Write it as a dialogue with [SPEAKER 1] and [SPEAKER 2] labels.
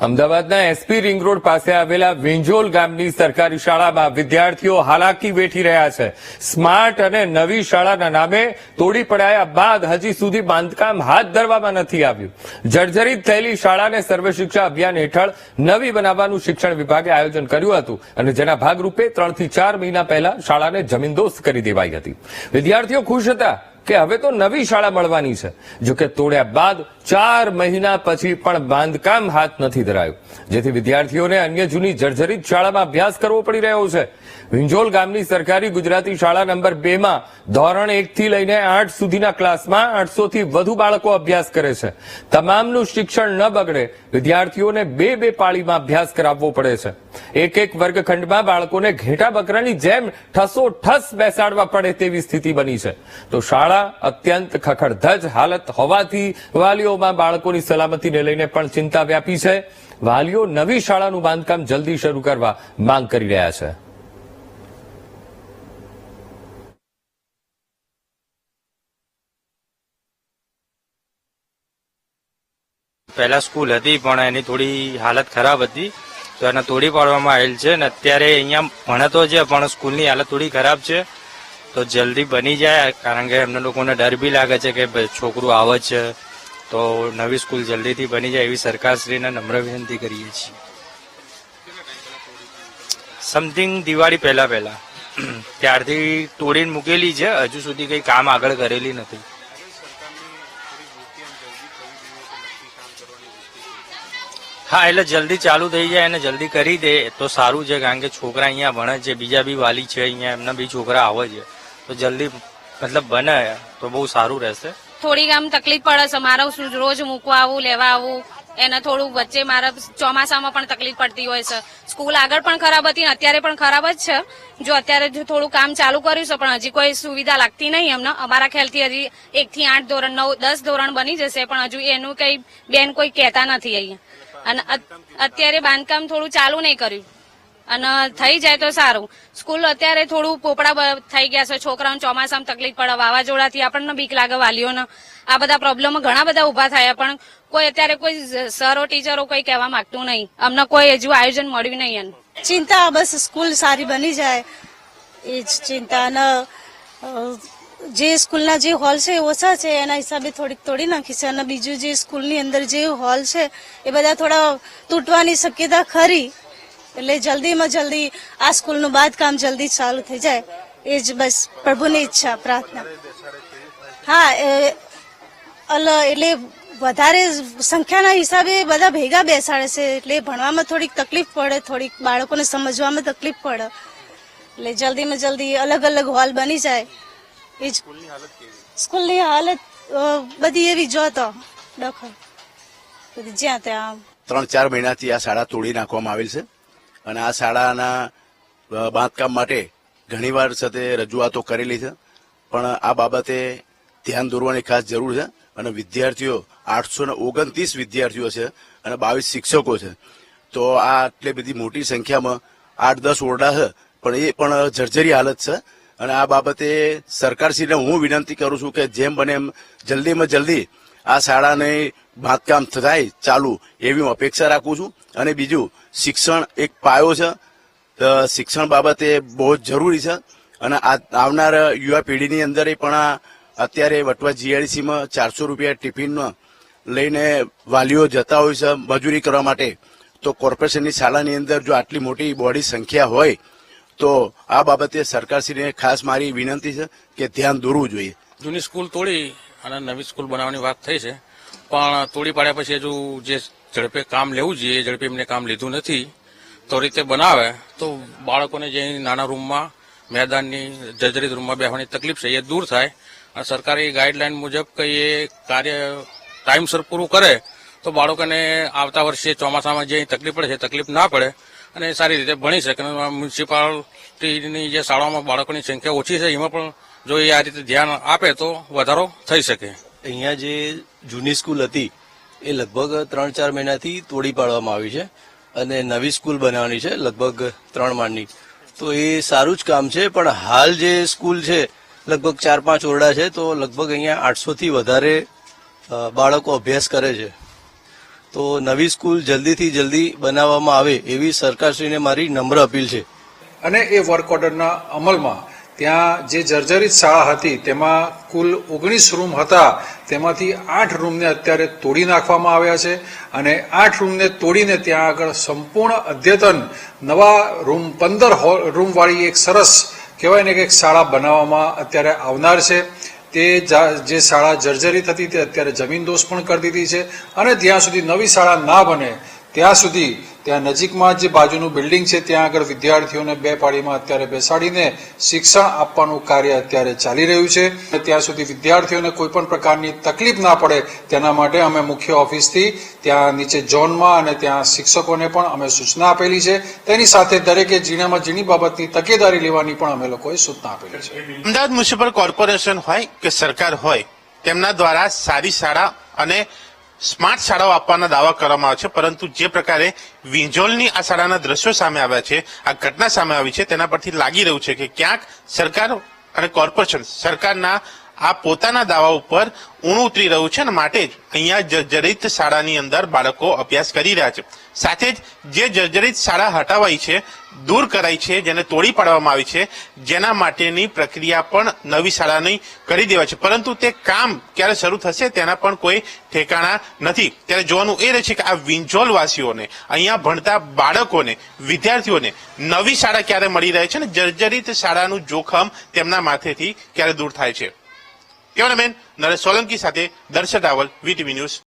[SPEAKER 1] અમદાવાદના SP ring road પાસે આવેલા વિંજોલ ગામની સરકારી શાળામાં વિદ્યાર્થીઓ હાલાકી વેઠી રહ્યા છે. સ્માર્ટ અને નવી શાળાના નામે તોડી પડાયા બાદ હજી સુધી બાંધકામ હાથ ધરવામાં નથી આવ્યું. જર્જરિત થયેલી શાળાને સર્વ શિક્ષા અભિયાન હેઠળ નવી બનાવવાનું શિક્ષણ વિભાગે આયોજન કર્યું હતું અને જેના ભાગરૂપે ત્રણથી ચાર મહિના પહેલા શાળાને જમીનદોસ્ત કરી દેવાઈ હતી. વિદ્યાર્થીઓ ખુશ હતા કે હવે તો નવી શાળા મળવાની છે. જોકે તોડ્યા બાદ ચાર મહિના પછી પણ બાંધકામ હાથ નથી ધરાયું. જેથી વિદ્યાર્થીઓને અન્ય જૂની જર્જરિત શાળામાં અભ્યાસ કરવો પડી રહ્યો છે. વિંજોલ ગામની સરકારી ગુજરાતી શાળા નંબર બે માં ધોરણ એક થી લઈને આઠ સુધીના ક્લાસમાં આઠસો થી વધુ બાળકો અભ્યાસ કરે છે. તમામનું શિક્ષણ ન બગડે, વિદ્યાર્થીઓને બે બે પાળીમાં અભ્યાસ કરાવવો પડે છે. એક એક વર્ગખંડમાં બાળકોને ઘેટા બકરાની જેમ ઠસો ઠસ બેસાડવા પડે તેવી સ્થિતિ બની છે. તો શાળા અત્યંત ખખડધજ હાલત હોવાથી વાલીઓમાં બાળકોની સલામતીને લઈને પણ ચિંતા વ્યાપી છે. વાલીઓ નવી શાળાનું બાંધકામ જલ્દી શરૂ કરવા માંગ કરી રહ્યા છે.
[SPEAKER 2] પહેલા સ્કૂલ હતી, પણ એની થોડી હાલત ખરાબ હતી. તો એને તોડી પાડવામાં આવેલ છે ને અત્યારે અહીંયા ભણે તો છે, પણ સ્કૂલની હાલત થોડી ખરાબ છે. તો જલ્દી બની જાય, કારણ કે એમને લોકોને ડર બી લાગે છે કે છોકરું આવે છે. તો નવી સ્કૂલ જલ્દીથી બની જાય એવી સરકારશ્રીને નમ્ર વિનંતી કરીએ છીએ. સમથિંગ દિવાળી પહેલા પહેલા. ત્યારથી તોડીને મૂકેલી છે, હજુ સુધી કંઈ કામ આગળ કરેલી નથી. હા, એટલે જલ્દી ચાલુ થઈ જાય અને જલ્દી કરી દે. તો સારું છે, કારણ કે છોકરા અહીંયા ભણે છે, બીજા બી વાલી છે, અહીંયા એમના બી છોકરા આવે છે. તો જલ્દી, મતલબ બને, તો બહુ સારું રહેશે.
[SPEAKER 3] થોડીક આમ તકલીફ પડે છે, મારે રોજ મૂકવા આવું, લેવા આવું, એને થોડું વચ્ચે મારા ચોમાસામાં પણ તકલીફ પડતી હોય છે. સ્કૂલ આગળ પણ ખરાબ હતી ને અત્યારે પણ ખરાબ જ છે. જો અત્યારે જો થોડું કામ ચાલુ કર્યું છે, પણ હજી કોઈ સુવિધા લાગતી નહીં અમને અમારા ખ્યાલથી હજી એક થી આઠ ધોરણ, નવ, દસ ધોરણ બની જશે, પણ હજુ એનું કઈ બેન કોઈ કહેતા નથી અહીંયા. અને અત્યારે બાંધકામ થોડું ચાલુ નહીં કર્યું. અને થઈ જાય તો સારું. સ્કૂલ અત્યારે થોડું પોપડા થઈ ગયા છે. છોકરાઓને ચોમાસામાં તકલીફ પડે, વાવાઝોડાથી આપણને બીક લાગે, વાલીઓને. આ બધા પ્રોબ્લેમ ઘણા બધા ઊભા થયા, પણ કોઈ અત્યારે કોઈ સરો ટીચરો કોઈ કહેવા માંગતું નહીં. અમને કોઈ હજુ આયોજન મળ્યું નહીં
[SPEAKER 4] ચિંતા, બસ સ્કૂલ સારી બની જાય. એ જ ચિંતા. જે સ્કૂલના જે હોલ છે એ ઓછા છે, એના હિસાબે થોડીક તોડી નાખી છે અને બીજું જે સ્કૂલની અંદર જે હોલ છે, એ બધા થોડા તૂટવાની શક્યતા ખરી. એટલે જલ્દીમાં જલ્દી આ સ્કૂલનું બાંધકામ જલ્દી ચાલુ થઈ જાય. એ જ બસ પ્રભુની ઈચ્છા, પ્રાર્થના. હા એટલે વધારે સંખ્યાના હિસાબે બધા ભેગા બેસાડે છે. એટલે ભણવામાં થોડીક તકલીફ પડે, થોડીક બાળકોને સમજવામાં તકલીફ પડે. એટલે જલ્દીમાં જલ્દી અલગ અલગ હોલ બની જાય. એ જ. સ્કૂલની હાલત અ, બધી એવી જોતો ડખો બધી જ્યાં ત્યાં
[SPEAKER 5] ત્રણ ચાર મહિનાથી આ શાળા તોડી નાખવામાં આવેલ છે અને આ શાળાના બાંધકામ માટે ઘણીવાર સાથે રજૂઆતો કરેલી છે. પણ આ બાબતે ધ્યાન દોરવાની ખાસ જરૂર છે અને વિદ્યાર્થીઓ આઠસો ને ઓગણત્રીસ વિદ્યાર્થીઓ છે અને બાવીસ શિક્ષકો છે. તો આ આટલી બધી મોટી સંખ્યામાં આઠ દસ ઓરડા છે પણ એ પણ જર્જરી હાલત છે. અને આ બાબતે સરકારશ્રીને હું વિનંતી કરું છું કે જેમ બને એમ જલ્દીમાં જલ્દી આ શાળાને બાંધકામ થાય ચાલુ એવી હું અપેક્ષા રાખું છું. અને બીજું, શિક્ષણ એક પાયો છે. શિક્ષણ બાબતે બહુ જ જરૂરી છે. અને આવનાર યુવા પેઢીની અંદર પણ અત્યારે વટવા જીઆઈડીસીમાં ચારસો રૂપિયા ટિફિનમાં લઈને વાલીઓ જતા હોય છે મજૂરી કરવા માટે. તો કોર્પોરેશનની શાળાની અંદર જો આટલી મોટી બોડી સંખ્યા હોય તો આ બાબતે સરકારશ્રીને ખાસ મારી વિનંતી છે કે ધ્યાન દોરવું જોઈએ.
[SPEAKER 6] જૂની સ્કૂલ તોડી અને નવી સ્કૂલ બનાવવાની વાત થઈ છે. પણ તોડી પાડ્યા પછી હજુ જે ઝડપે કામ લેવું જોઈએ ઝડપે એમને કામ લીધું નથી. તો રીતે બનાવે તો બાળકોને જે નાના રૂમમાં, મેદાનની જર્જરિત રૂમમાં બેસવાની તકલીફ છે, એ દૂર થાય. અને સરકારી ગાઈડલાઈન મુજબ કંઈ એ કાર્ય ટાઈમસર પૂરું કરે, તો બાળકોને આવતા વર્ષે ચોમાસામાં જે તકલીફ પડે છે તકલીફ ના પડે. અને સારી રીતે ભણી શકે. મ્યુનિસિપાલિટીની જે શાળાઓમાં બાળકોની સંખ્યા ઓછી છે, એમાં પણ જો એ આ રીતે ધ્યાન આપે તો વધારો થઈ શકે.
[SPEAKER 7] અહીંયા જે જૂની સ્કૂલ હતી, એ લગભગ ત્રણ ચાર મહિનાથી તોડી પાડવામાં આવી છે અને નવી સ્કૂલ બનાવવાની છે, લગભગ ત્રણ માળની. તો એ સારું જ કામ છે, પણ હાલ જે સ્કૂલ છે, લગભગ ચાર પાંચ ઓરડા છે, તો લગભગ અહીંયા આઠસો થી વધારે બાળકો અભ્યાસ કરે છે. તો નવી સ્કૂલ જલ્દીથી જલ્દી બનાવવામાં આવે એવી સરકારશ્રીને મારી નમ્ર અપીલ છે.
[SPEAKER 8] અને એ વર્ક ઓર્ડરના અમલમાં ત્યાં જે જર્જરિત શાળા હતી, તેમાં કુલ ઓગણીસ રૂમ હતા. તેમાંથી આઠ રૂમને અત્યારે તોડી નાખવામાં આવ્યા છે અને આઠ રૂમને તોડીને ત્યાં આગળ સંપૂર્ણ અદ્યતન નવા રૂમ, પંદર રૂમવાળી એક સરસ કહેવાય ને કે એક શાળા બનાવવામાં અત્યારે આવનાર છે. તે જા- શાળા જર્જરિત હતી તે અત્યારે જમીન દોષ પણ કરી દીધી છે અને જ્યાં સુધી નવી શાળા ના બને, ત્યાં સુધી ત્યાં નજીકમાં જે બાજુનું બિલ્ડિંગ છે, ત્યાં આગળ વિદ્યાર્થીઓને બે પાળીમાં અત્યારે બેસાડીને શિક્ષણ આપવાનું કાર્ય અત્યારે ચાલી રહ્યું છે. ત્યાં સુધી વિદ્યાર્થીઓને કોઈ પણ પ્રકારની તકલીફ ના પડે તેના માટે અમે મુખ્ય ઓફિસથી ત્યાં નીચે ઝોનમાં અને ત્યાં શિક્ષકોને પણ અમે સૂચના આપેલી છે. તેની સાથે દરેકે ઝીણામાં ઝીણી બાબતની તકેદારી લેવાની પણ અમે લોકોએ સૂચના આપેલી છે.
[SPEAKER 9] અમદાવાદ મ્યુનિસિપલ કોર્પોરેશન હોય કે સરકાર હોય, તેમના દ્વારા સારી શાળા અને સ્માર્ટ શાળાઓ આપવાના દાવા કરવામાં આવે છે, પરંતુ જે પ્રકારે વિંજોલની આ શાળાના દ્રશ્યો સામે આવ્યા છે, આ ઘટના સામે આવી છે, તેના પરથી લાગી રહ્યું છે કે ક્યાંક સરકાર અને કોર્પોરેશન, સરકારના આ પોતાના દાવા ઉપર ઊણું ઉતરી રહ્યું છે અને માટે જ અહીંયા જર્જરિત શાળાની અંદર બાળકો અભ્યાસ કરી રહ્યા છે. સાથે જ જે જર્જરિત શાળા હટાવાઈ છે, દૂર કરાઈ છે, જેને તોડી પાડવામાં આવી છે, જેના માટેની પ્રક્રિયા પણ નવી શાળાની કરી દેવાય છે. પરંતુ તે કામ ક્યારે શરૂ થશે તેના પણ કોઈ ઠેકાણા નથી. ત્યારે જોવાનું એ રહે છે કે આ વિંજોલવાસીઓને અહીંયા ભણતા બાળકોને, વિદ્યાર્થીઓને નવી શાળા ક્યારે મળી રહે છે અને જર્જરિત શાળાનું જોખમ તેમના માથેથી ક્યારે દૂર થાય છે? કેમેરામેન નરેશ સોલંકી સાથે દર્શક રાવલ વીટીવી ન્યૂઝ